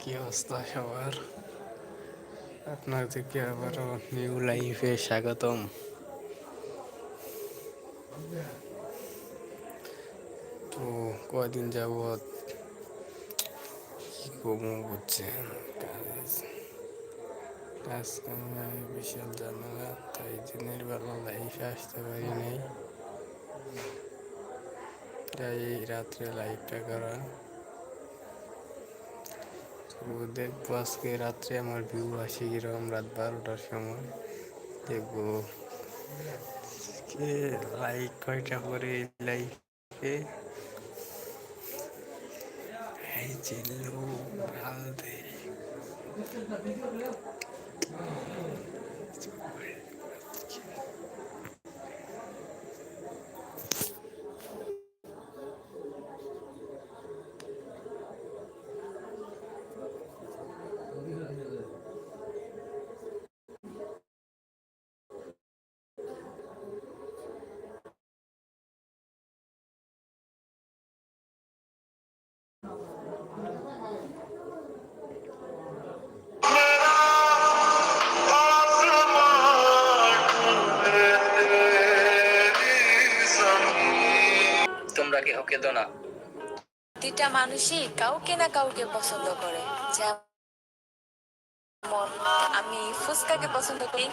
কি অবস্থা সবার? আপনাদেরকে আবারও নিউ লাইফে স্বাগতম। তো কয়দিন যাবৎ কি করব বুঝছেন কাজ কাজ কামে বিশাল ঝামেলা, তাই দিনের বেলা লাইফে আসতে পারি নাই। তাই রাত্রে লাইফটা করা দেখব আজকে রাত্রে আমার ভিউ আসে কীরকম রাত বারোটার সময়। দেখব লাইক কয়টা করে লাইকে ভালো দেয় তোমরা কেহ কেঁদো না প্রতিটা মানুষই কাউকে না কাউকে পছন্দ করে। যেমন আমি ফুচকাকে পছন্দ করি।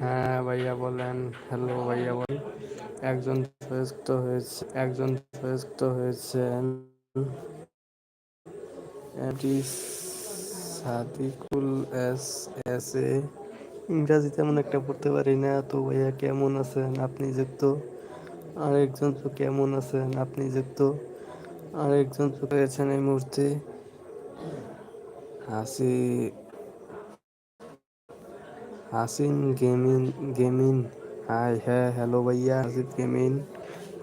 হ্যাঁ ভাইয়া বলেন। হ্যালো ভাইয়া বলেন। একজন সুস্থ হয়েছে একজন সুস্থ হয়েছেন। এটি সাদিকুল এস এস এ। ইংরাজি তেমন একটা পড়তে পারি না। তো ভাইয়া কেমন আছেন? আপনি যুক্ত আরেকজন তো কেমন আছেন? আপনি যুক্ত আরেকজন তো পেয়েছেন এই মুহূর্তে। হাসি, হাসিন গেমিন গেমিন, হাই হ্যাঁ হ্যালো ভাইয়া, হাসিন গেমিন।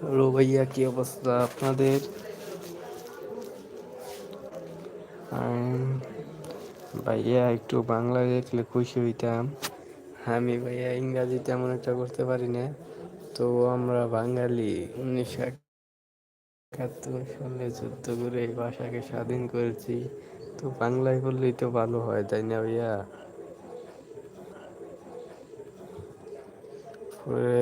হ্যালো ভাইয়া, কি অবস্থা আপনাদের? ভাইয়া একটু বাংলা দেখলে খুশি হইতাম। আমি ভাইয়া ইংরাজি তেমন একটা করতে পারি না। তো আমরা বাঙালি উনিশশো একাত্তর সালে যুদ্ধ করে এই ভাষাকে স্বাধীন করেছি। তো বাংলায় বললেই তো ভালো হয়, তাই না ভাইয়া? পরে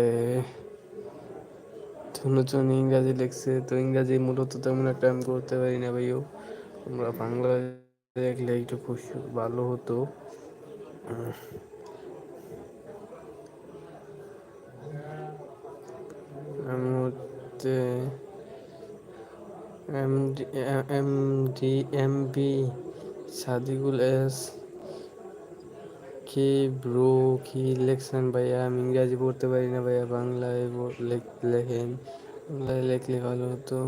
ইংরাজি লিখছে, তো ইংরাজি মূলত তেমন একটা আমি করতে পারি না ভাইও। আমরা বাংলা দেখলে একটু খুশি, ভালো হতো আমি হচ্ছে M D M D M B Sadikul S, কি ব্রো, কি লেখছেন ভাইয়া? আমি ইংরাজি পড়তে পারি না ভাইয়া, বাংলায় লেখেন। বাংলায় লেখলে ভালো হতো।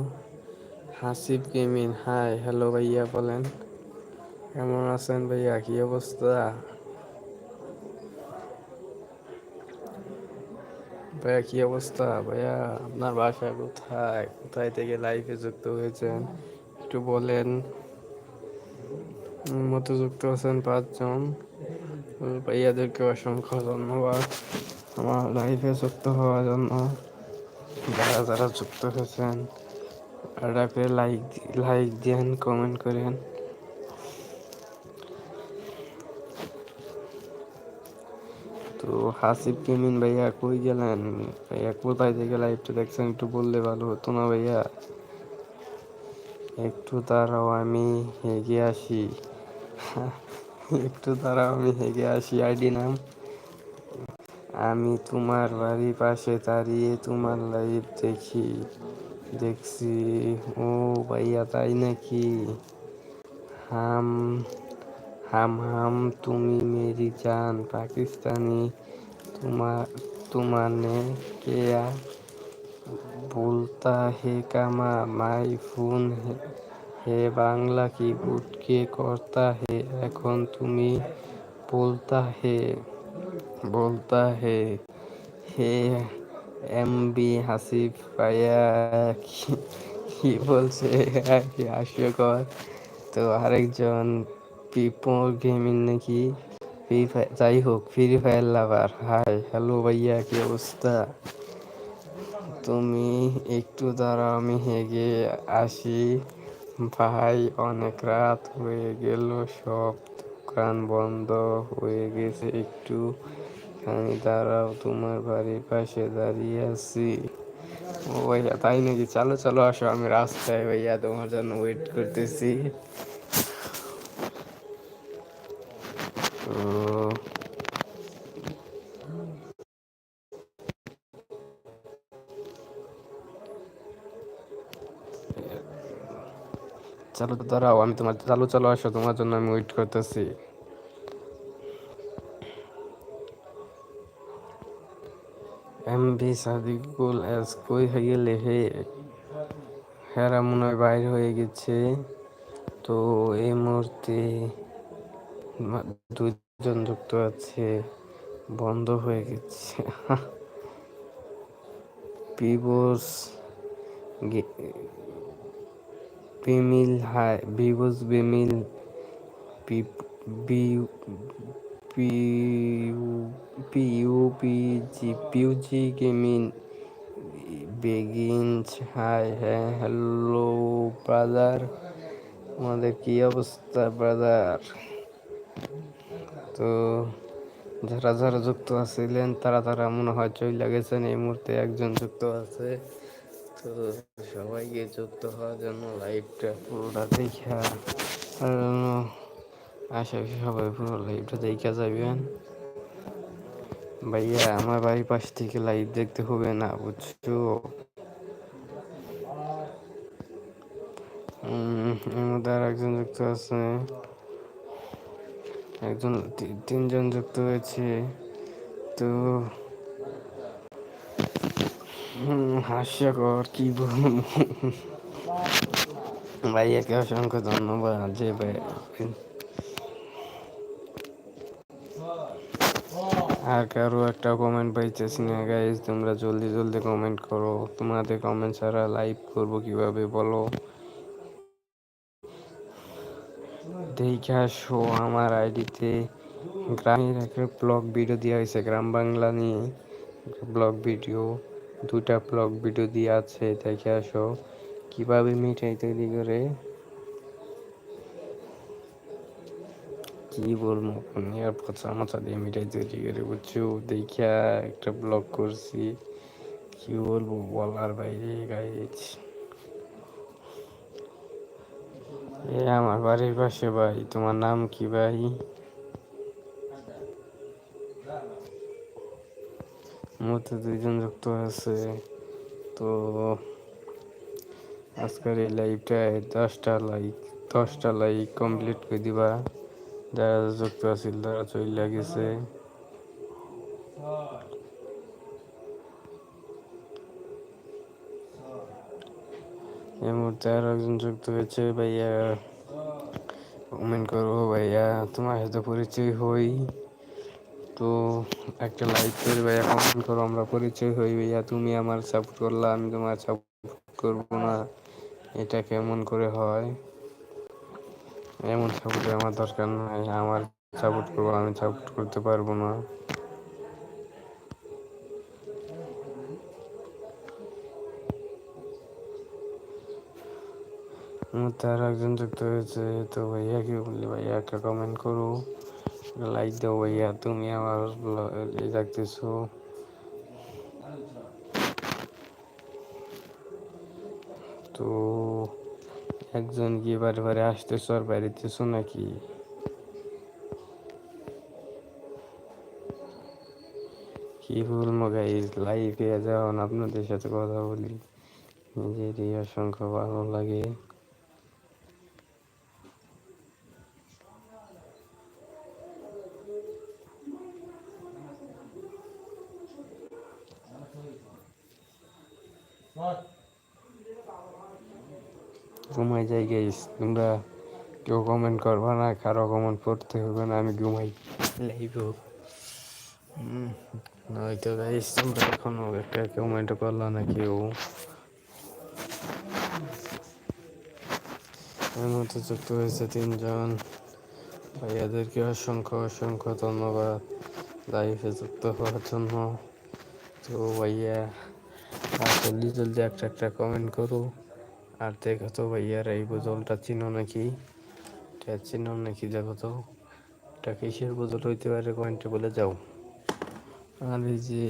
হাসিব গেমিন, হাই, হ্যালো ভাইয়া বলেন। কেমন আছেন ভাইয়া? কি অবস্থা? ভাইয়া, কি অবস্থা? ভাইয়া, আপনার বাসা কোথায়? কোথায় থেকে লাইফে যুক্ত হয়েছেন? একটু বলেন। মতো যুক্ত আছেন পাঁচজন। ভাইয়াদেরকে অসংখ্য ধন্যবাদ আমার লাইফে যুক্ত হওয়ার জন্য। যারা যারা যুক্ত হয়েছেন করে লাইক লাইক দেন কমেন্ট করেন। তো হাসিব কেমিন ভাইয়া কই গেলেন? ভাইয়া কোথায় থেকে লাইভটা দেখছেন, একটু বললে ভালো হতো না ভাইয়া? একটু দাঁড়াও, আমি হেগে আসি। একটু দাঁড়াও, আমি হেগে আসি। আইডি নাম? আমি তোমার বাড়ির পাশে দাঁড়িয়ে তোমার লাইভ দেখি। দেখছি। ও ভাইয়া, তাই নাকি? হাম হাম হাম তুমি মেরি জান, পাকিস্তানি তোমার তোমানে কেয়া বলতা হে কামা, মাই ফোন হে বাংলা কি বুটকে করতা হে, এখন তুমি বলতা হে বলতা হে হে এম বি হাসিফ পায়া কি বলছে? হাস্যকর। তো আরেকজন গেমিং নাকি? ফ্রি ফায়ার যাই হোক, free fire lover. Hi, hello ভাইয়া, কি অবস্থা? তুমি একটু দাঁড়াও, আমি হেগে আসি। ভাই, অনেক রাত হয়ে গেল, সব দোকান বন্ধ হয়ে গেছে, একটু আমি দাঁড়াও, তোমার বাড়ির পাশে দাঁড়িয়ে আছি। ও ভাইয়া, তাই নাকি? চলো চলো, আসো, আমি রাস্তায় ভাইয়া তোমার জন্য ওয়েট করতেছি। চলো তো দাঁড়াও আমি তোমার চালু চালু আসো, তোমার জন্য আমি ওয়েট করতেছি। এম ভি সাদিকুল এস কই হয়ে গেলে হে? হেরা মনে হয় বাইর হয়ে গেছে। তো এই মুহূর্তে মা- দুইজন যুক্ত আছে, বন্ধ হয়ে গেছে। পিবোস বিমিল হাই বিবোস বিমিল পি- বি- পিউ পিউ পিজি পিউজি গেমিং বেগিনস, হাই হ্যাঁ হ্যালো, ব্রাদার। আমাদের কি অবস্থা, ব্রাদার? তো যারা যারা যুক্ত আছিলেন, তারা তারা মনে হয় চলে গেছেন। এই মুহূর্তে একজন যুক্ত আছে। তো সবাইকে যুক্ত হওয়ার জন্য লাইভটা পুরোটা দেখা। আশা করি সবাই পুরো লাইভটা দেখা যাবেন ভাইয়া, আমার বাড়ির পাশ থেকে লাইভ দেখতে হবে না, বুঝছ? এর মধ্যে আর একজন যুক্ত আছে। একজন তিনজন যুক্ত হয়েছে। তো হাস্যকর কি ভাইয়াকে অসংখ্য ধন্যবাদ যে ভাই আর কারও একটা কমেন্ট পাইতেছি না গাইজ তোমরা জলদি জলদি কমেন্ট করো। তোমাদের কমেন্ট ছাড়া লাইভ করব কীভাবে বলো? দেখে আসো, আমার আইডিতে গ্রামের একটা ব্লগ ভিডিও দেওয়া হয়েছে। গ্রাম বাংলা নিয়ে ব্লগ ভিডিও দুটা ব্লগ ভিডিও দিয়ে আছে, দেখে আসো। কীভাবে মিঠাই তৈরি করে? কি বলব পনিয়ার পচা মাথা দিয়ে মিঠাই তৈরি করে, বুঝছ? দেখিয়া একটা ব্লগ করছি। কি বলব, বলার বাইরে গাইজ এ আমার বাড়ির পাশে ভাই, তোমার নাম কি ভাই? মধ্যে দুইজন যুক্ত আছে। তো আজকের এই লাইভটায় দশটা লাইক দশটা লাইক কমপ্লিট করে দিবা। যারা যুক্ত আছিল তারা চলে গেছে। এই মুহূর্তে আর একজন যুক্ত হয়েছে, ভাইয়া। কমেন্ট করব ভাইয়া। তোমার সাথে পরিচয় হই। তো একটা লাইক করে ভাইয়া কমেন্ট করো, আমরা পরিচয় হই, ভাইয়া। তুমি আমার সাপোর্ট করলা, আমি তোমার সাপোর্ট করব না। এটা কেমন করে হয়? এমন সাপোর্ট আমার দরকার নাই। আমার সাপোর্ট করব, আমি সাপোর্ট করতে পারব না। তার একজন যুক্ত হয়েছে, তো ভাইয়া কি বললি? ভাইয়া একটা কমেন্ট করো। লাইক দাও ভাইয়া, তুমি আমার দেখতেছো। তো একজন কি বারে বারে আসতেছো আর বাড়িতেছো নাকি? কি বলব গাইজ লাইভে যখন আপনাদের সাথে কথা বলি। নিজেরই অসংখ্য ভালো লাগে। ঘুমাই যাই গাইস তোমরা কেউ কমেন্ট করবা না কারও কমেন্ট পড়তে হবে না আমি ঘুমাই। লাইভ নয়তো গাইস তোমরা এখনও একটা কমেন্ট করলা না কেউ এর মধ্যে যুক্ত হয়েছে তিনজন। ভাইয়াদেরকে অসংখ্য অসংখ্য ধন্যবাদ। লাইফে যুক্ত হওয়ার জন্য। তো ভাইয়া জলদি জলদি একটা একটা কমেন্ট করো। আর দেখো তো ভাইয়ার এই বোতলটা চিনো নাকি? এটা চিনো নাকি দেখো তো? এটা কিসের বোতল হইতে পারে কয়েনটা বলে যাও। আর এই যে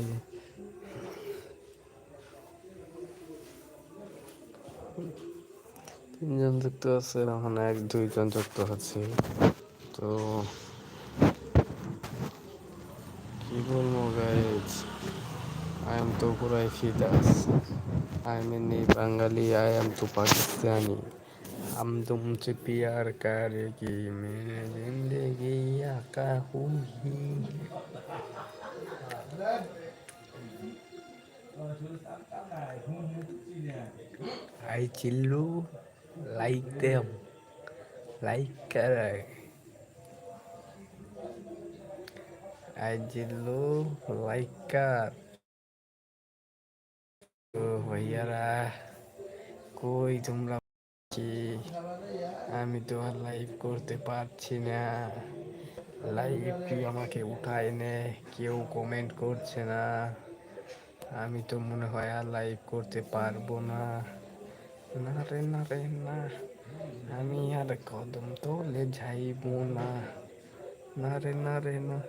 তিনজন যুক্ত আছে এখন এক, দুইজন যুক্ত আছে। তো কি guys Tukurai Fidas. I'm in the Bengali, I am to Pakistani. हम तुमसे प्यार करेगी मेरे जिंदगी आका हुई I chillu like them like correct I chillu like car তো ভাইয়ারা, কই তোমরা? কি? আমি তো আর লাইভ করতে পারছি না। লাইভ কি আমাকে উঠায় নে? কেউ কমেন্ট করছে না। আমি তো মনে হয় আর লাইভ করতে পারব না। না রে না রে, না। আমি আর কদম তোলে যাইব না। না রে না রে, না।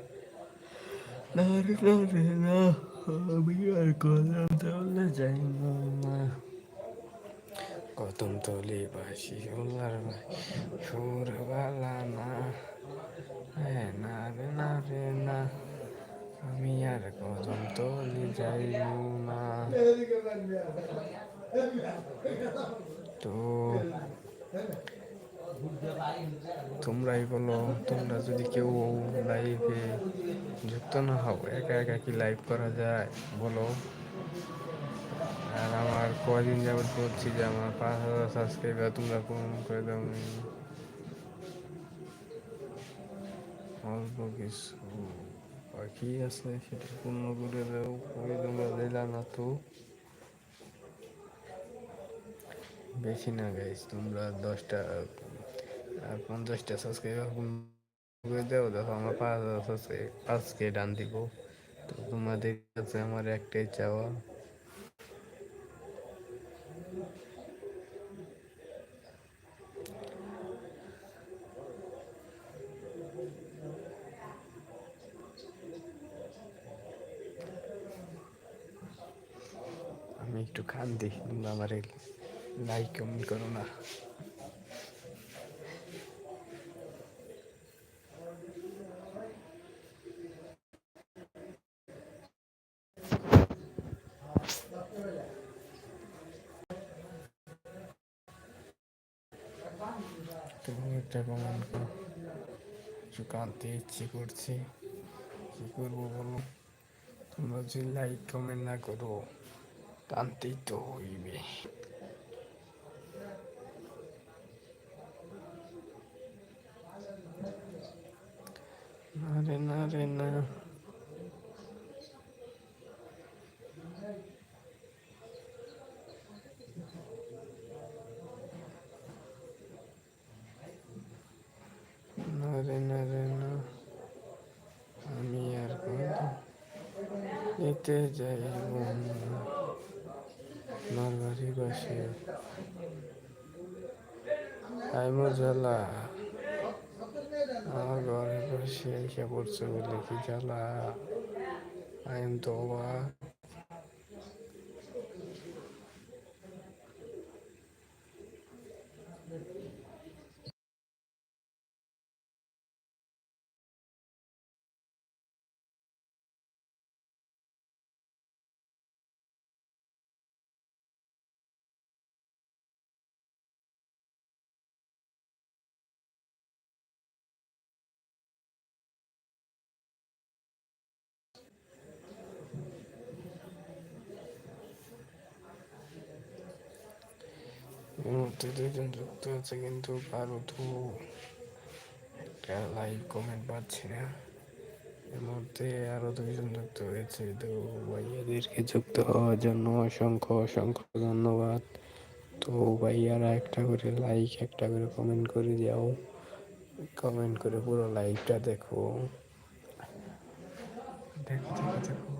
না রে না রে, না। আমি আর কদম তোলে যাইব না কদম তোলে বাসি ওলার সুর বালা না। হ্যাঁ না রে না রে, না। আমি আর কদম তোলে যাইব না। তো তোমরাই বলো, তোমরা যদি কেউ লাইভে যুক্ত না হও, একা একা কি লাইভ করা যায়? বলো। আর আমার কদিন যাবত বলছি যে আমার পাঁচ হাজার সাবস্ক্রাইবার তোমরা পূরণ করে দাও। অল্প কিছু। বাকি আছে সেটা পূর্ণ করে দাও, ওই তোমরা দিলা না তো। বেশি না গাইস তোমরা দশটা আর পঞ্চাশটা সাবস্ক্রাইবার করে দাও, দেখো আমার পাঁচ হাজার সাবস্ক্রাইব আজকে ডান দিব। তো তোমাদের কাছে আমার একটাই চাওয়া। আমি একটু খান দিই তোমরা আমার লাইক কমেন্ট করো না। একটা কমেন্ট করো একটু কাঁদতে ইচ্ছে করছে। কী করব বলো? তোমরা যদি লাইক কমেন্ট না করো কাঁদতেই তো হইবে। না রে না রে না আমি আর কোনদিন যেতে যাই মারবাড়ি বাসে। বাড়ি পাশে আইমো জ্বালা আমার ঘরের পাশে এসে পড়ছে বলে কি জ্বালা? আইম তো অবাক এই মুহূর্তে দুজন যুক্ত আছে কিন্তু কারও তো একটা লাইক কমেন্ট পাচ্ছি না এর মধ্যে আরও দুইজন যুক্ত হয়েছে তো ভাইয়াদেরকে যুক্ত হওয়ার জন্য অসংখ্য অসংখ্য ধন্যবাদ। তো ভাইয়ারা একটা করে লাইক একটা করে কমেন্ট করে যাও কমেন্ট করে পুরো লাইভটা দেখো। দেখো দেখো দেখো।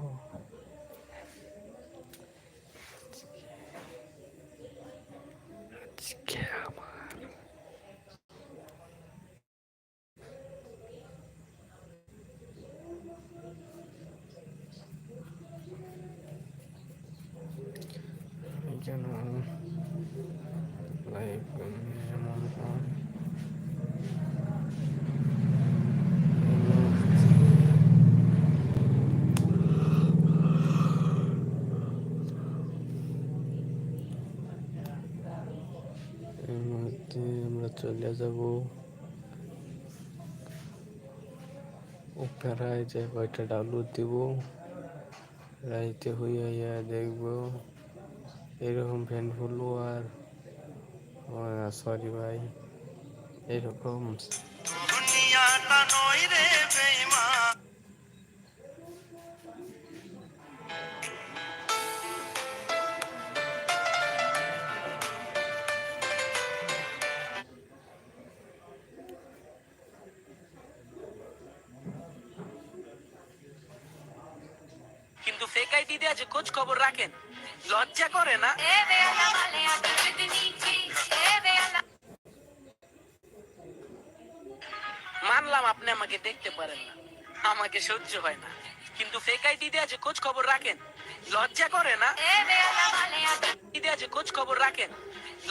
যাব। ওপেরায় যে কয়টা ডাউনলোড দিব? রাইতে হইয়া ইয়া দেখব। এরকম ফ্যান ফলোয়ার সরি ভাই, এরকম। দুনিয়াটা নয় রে। কিন্তু ফেক আইডি দিয়ে যে খোঁজ খবর রাখেন। লজ্জা করে না? মানলাম আপনি আমাকে দেখতে পারেন না। আমাকে সহ্য হয় না। কিন্তু ফেক আইডি দিয়ে যে খোঁজ খবর রাখেন। লজ্জা করে না? দিয়ে যে খোঁজ খবর রাখেন।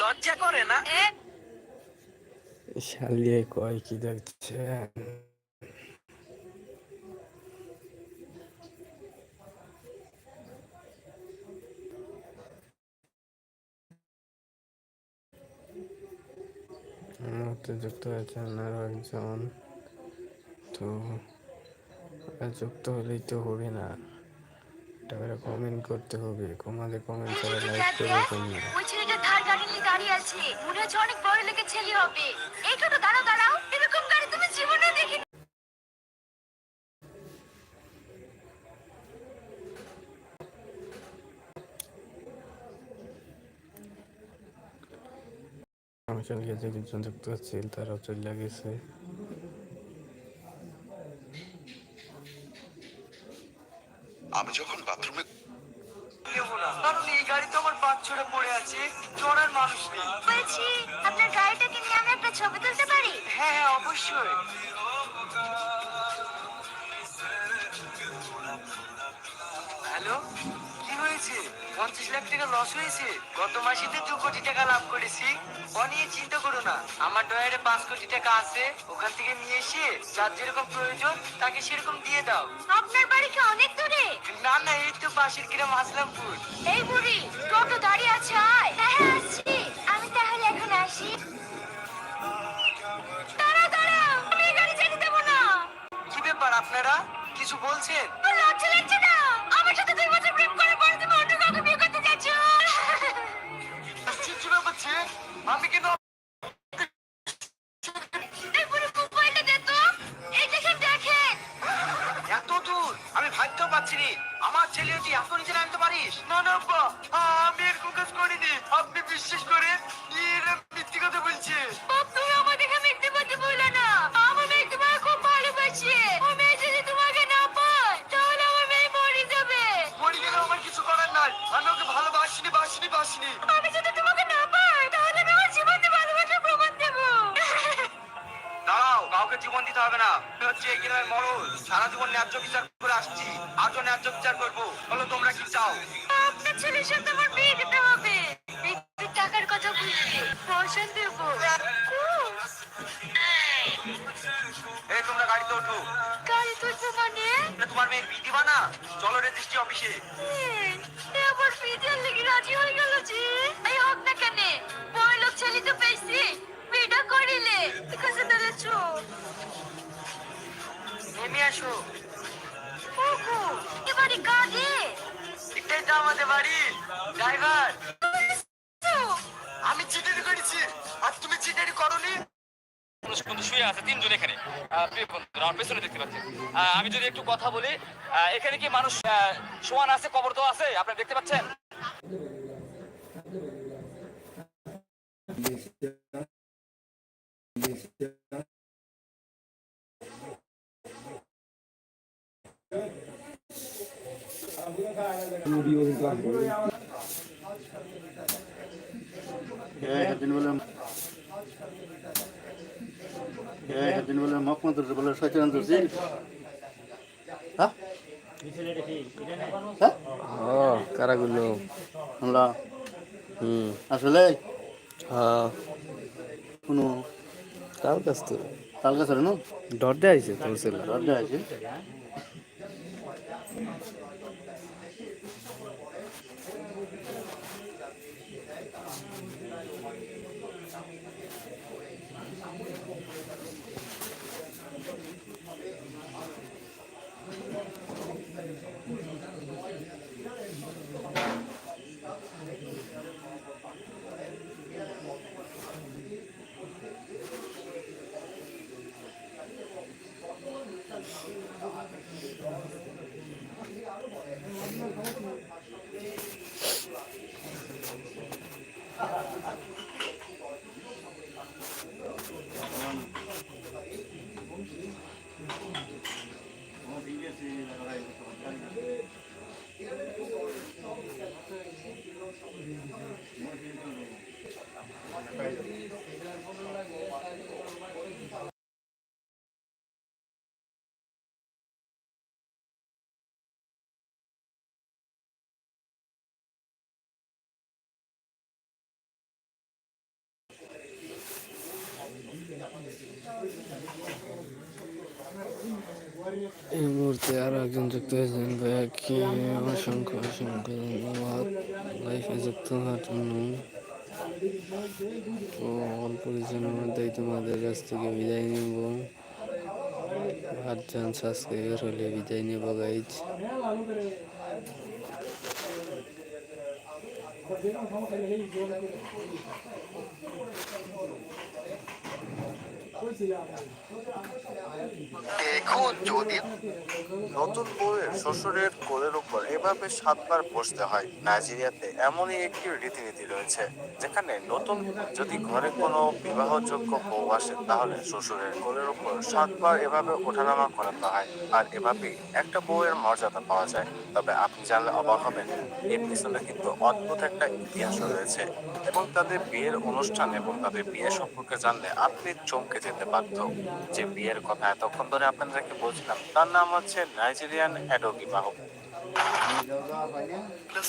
লজ্জা করে না? শালিয়ে কয় কি দেখছেন? মতো যুক্ত হয়েছেন আরও একজন তো যুক্ত হলেই তো হবে না। এটা করে কমেন্ট করতে হবে। কমালে কমেন্ট করে লাইক করে তোমরা। ওই ছেলেটা ধার গাড়ি নিয়ে দাঁড়িয়ে আছে। মনে হচ্ছে অনেক বড় লোকের ছেলে হবে। এই তো দাঁড়াও দাঁড়াও। এরকম গাড়ি তুমি জীবনে দেখি সঙ্গে যে দুজন যুক্ত আছে তারাও চলে গেছে। আমি যখন বাথরুমে কারণ এই গাড়ি তো আমার পাঁচ ছড়ে পড়ে আছে চড়ার মানুষ নেই। বলছি আপনার গাড়িটাকে নিয়ে আমি একটা ছবি তুলতে পারি? হ্যাঁ হ্যাঁ অবশ্যই। হ্যালো কি হয়েছে? পঞ্চাশ লাখ টাকা লস হয়েছে। গত মাসে তো দু কোটি টাকা লাভ করেছি। নিয়ে চিন্তা করো না। আমার ডয়ারে পাঁচ কোটি টাকা আছে। ওখান থেকে নিয়ে এসে যার যেরকম প্রয়োজন তাকে সেরকম দিয়ে দাও। আপনার বাড়ি কি অনেক দূরে? না না এই তো পাশের গ্রাম আসলামপুর এই বুড়ি টোটো দাঁড়িয়ে আছে আয়। হ্যাঁ হ্যাঁ, আসছি। আমি তাহলে এখন আসি। দাঁড়াও দাঁড়াও। আমি গাড়ি যেতে দেবো না। কি ব্যাপার আপনারা? কিছু বলছেন? লজ্জা লাগছে না। আমার সাথে দুই বছর প্রেম করে কি ব্যাপার ছে? আমি কিন্তু এত দূর আমি ভাবতেও পারছি নি আমার ছেলে তুই এত নিচে নামতে পারিস। না না আব্বা আমি এরকম কাজ করিনি। আপনি বিশ্বাস করে এরা মিথ্যে কথা বলছে। তুমি আমার দেখে মিথ্যে কথা বলো না। আমার মেয়ে তোমাকে খুব ভালোবাসে। ও মেয়ে যদি তোমাকে না পায় তাহলে আমার মেয়ে মরে যাবে। মরে গেলে আমার কিছু করার নাই। আমি ওকে ভালোবাসিনি বাসিনি বাসিনি। আমি যদি তোমাকে কাউকে জীবন দিতে হবে না। আমি হচ্ছে এই গ্রামের মরল সারা জীবন ন্যায্য বিচার করে আসছি। আজও ন্যায্য বিচার করব। বলো তোমরা কি চাও? আপনার ছেলের সাথে আমার বিয়ে দিতে হবে। টাকার কথা বুঝবি পয়সা দেবো। এই তোমরা গাড়িতে ওঠো। গাড়ি তুলছো মানে? তোমার মেয়ের বিধি বানা। চলো রেজিস্ট্রি অফিসে। এ আবার বিয়ের লেগে রাজি হয়ে গেল যে? এই হোক না কেন বড় লোক ছেলে তো পেয়েছি। করিলে? ঠিক আছে নেমে আসো। এবারে এটাই তো আমাদের বাড়ি ড্রাইভার। আমি চিটারি করেছি আর তুমি চিটারি করনি? মানুষ কিন্তু শুয়ে আছে তিনজন এখানে। আমার পেছনে দেখতে পাচ্ছেন। আমি যদি একটু কথা বলি আহ, এখানে কি মানুষ আহ, শোয়ান আছে কবর তো আছে? আপনারা দেখতে পাচ্ছেন? কারাগুলো আমরা হুম আসলে হ্যাঁ। কোনো কার কাছ তো তাল গাছ না? দেয় আছে তোর ছেলে। রড্ডা আছে এই মুহূর্তে আরও একজন যুক্ত হয়েছেন ভাইয়াকে অসংখ্য অসংখ্য ধন্যবাদ। লাইফে যুক্ত হওয়ার জন্য তো অল্প কিছুর মধ্যেই তোমাদের কাছ থেকে বিদায় নিব। আটজন সাবস্ক্রাইবার হলে বিদায় নেব গাইজ দেখুন যদি নতুন বউয়ের শ্বশুরের কোলের উপর এভাবে সাতবার বসতে হয়, নাইজেরিয়াতে এমনই একটি রীতিনীতি রয়েছে, যেখানে নতুন যদি ঘরে কোনো বিবাহযোগ্য বউ আসে, তাহলে শ্বশুরের কোলের উপর সাতবার এভাবে ওঠানামা করাতে হয় আর এভাবেই একটা বউয়ের মর্যাদা পাওয়া যায়। তবে আপনি জানলে অবাক হবেন, এর পিছনে কিন্তু অদ্ভুত একটা ইতিহাস রয়েছে এবং তাদের বিয়ের অনুষ্ঠান এবং তাদের বিয়ে সম্পর্কে জানলে আপনি চমকে যেতে বাধ্য। যে বিয়ের কথা এতক্ষণ ধরে আপনাদেরকে বলছিলাম তার নাম হচ্ছে নাইজেরিয়ান অ্যাডোগি বিবাহ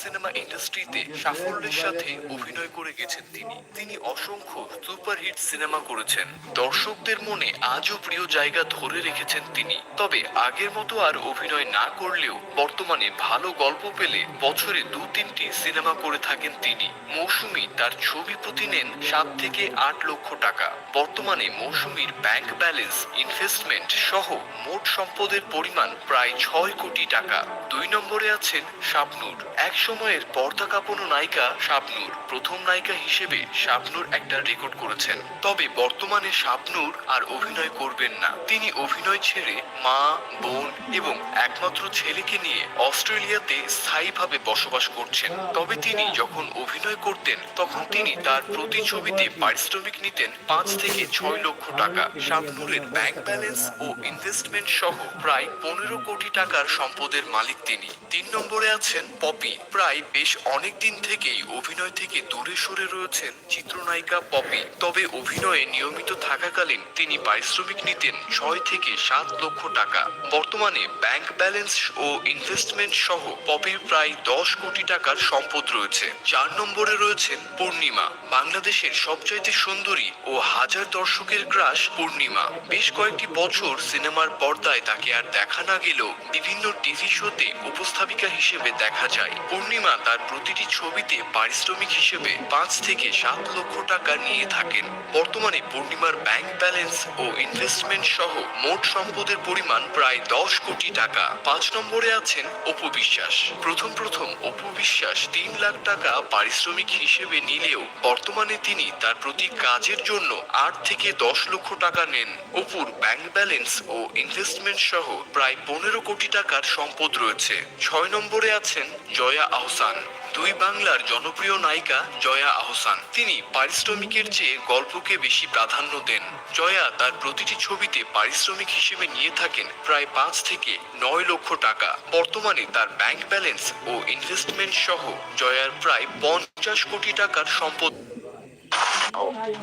সিনেমা ইন্ডাস্ট্রিতে সাফল্যের সাথে অভিনয় করে গেছেন তিনি। তিনি অসংখ্য সুপারহিট সিনেমা করেছেন। দর্শকদের মনে আজও প্রিয় জায়গা ধরে রেখেছেন তিনি। তবে আগের মতো আর অভিনয় না করলেও বর্তমানে ভালো গল্প পেলে বছরে দু তিনটি সিনেমা করে থাকেন তিনি। মৌসুমি তার ছবি প্রতি নেন সাত থেকে আট লক্ষ টাকা। বর্তমানে মৌসুমির ব্যাংক ব্যালেন্স, ইনভেস্টমেন্ট সহ মোট সম্পদের পরিমাণ প্রায় ছয় কোটি টাকা। দুই নম্বরে আছেন শাবনূর। এক সময়ের পর্দা কাঁপানো নায়িকা শাবনূর, প্রথম নায়িকা হিসেবে শাবনূর একটা রেকর্ড করেছেন। তবে বর্তমানে শাবনূর আর অভিনয় করবেন না। তিনি অভিনয় ছেড়ে মা, বোন এবং একমাত্র ছেলেকে নিয়ে অস্ট্রেলিয়াতে স্থায়ীভাবে বসবাস করছেন। তবে তিনি যখন অভিনয় করতেন, তখন তিনি তার প্রতি ছবিতে পারিশ্রমিক নিতেন পাঁচ থেকে ছয় লক্ষ টাকা। শাবনূরের ব্যাংক ব্যালেন্স ও ইনভেস্টমেন্ট সহ প্রায় পনেরো কোটি টাকার সম্পদের মালিক তিনি। তিন নম্বরে আছেন পপি। প্রায় বেশ অনেক দিন থেকেই অভিনয় থেকে দূরে সরে রয়েছেন চিত্রনায়িকা পপি। তবে অভিনয়ে নিয়মিত থাকাকালীন তিনি পারিশ্রমিক নিতেন ছয় থেকে সাত লক্ষ টাকা। বর্তমানে ব্যাংক ব্যালেন্স ও ইনভেস্টমেন্ট সহ পপির প্রায় দশ কোটি টাকার সম্পদ রয়েছে। চার নম্বরে রয়েছেন পূর্ণিমা। বাংলাদেশের সবচাইতে সুন্দরী ও হাজার দর্শকের ক্রাশ পূর্ণিমা। বেশ কয়েকটি বছর সিনেমার পর্দায় তাকে আর দেখা না গেলেও বিভিন্ন টিভি শোতে উপস্থাপিকা হিসেবে দেখা যায়, পূর্ণিমা তার প্রতিটি ছবিতে পারিশ্রমিক হিসেবে পাঁচ থেকে সাত লক্ষ টাকা নিয়ে থাকেন। বর্তমানে পূর্ণিমার ব্যাংক ব্যালেন্স ও ইনভেস্টমেন্ট সহ মোট সম্পদের পরিমাণ প্রায় দশ কোটি টাকা। পাঁচ নম্বরে আছেন অপু বিশ্বাস। প্রথম প্রথম অপু বিশ্বাস তিন লাখ টাকা পারিশ্রমিক হিসেবে নিলেও বর্তমানে তিনি তার প্রতি কাজের জন্য আট থেকে দশ লক্ষ টাকা নেন। অপুর ব্যাংক ব্যালেন্স ও ইনভেস্টমেন্ট সহ প্রায় পনেরো কোটি টাকার সম্পদ রয়েছে। ছয় নম্বরে আছেন জয়া আহসান। দুই বাংলার জনপ্রিয় নায়িকা জয়া আহসান। তিনি পারিশ্রমিকের চেয়ে গল্পকে বেশি প্রাধান্য দেন। জয়া তার প্রতিটি ছবিতে পারিশ্রমিক হিসেবে নিয়ে থাকেন প্রায় পাঁচ থেকে নয় লক্ষ টাকা। বর্তমানে তার ব্যাংক ব্যালেন্স ও ইনভেস্টমেন্ট সহ জয়ার প্রায় পঞ্চাশ কোটি টাকার সম্পদ।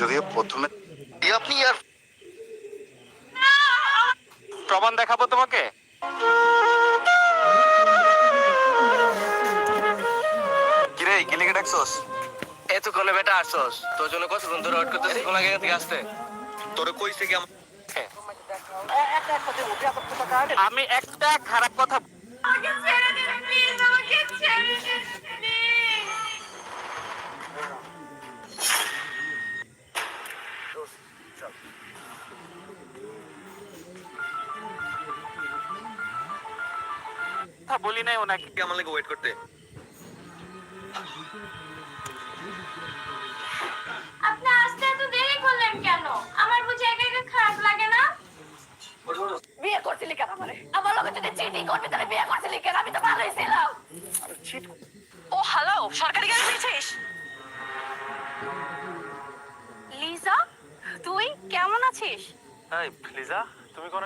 যদিও প্রথমে আপনি আর প্রমাণ দেখাবো তোমাকে? কিরে কি লিখে ডাকছস এতক্ষণে বেটা আসছস তোর জন্য কতক্ষণ ধরে ওয়েট করতেছি কোন আগে থেকে আসতে তোরে কইছে কি আমি একটা খারাপ কথা আমাকে ছেড়ে দিন প্লিজ আমাকে ছেড়ে দিন কথা বলি নাই ওনাকে। আমার লাগে ওয়েট করতে? চিনি করবি তাহলে বিয়ে করছিলি কেন? আমি ও হ্যালো সরকারি গাড়ি পেয়েছিস লিজা, তুই কেমন আছিস? লিজা, তুমি কোন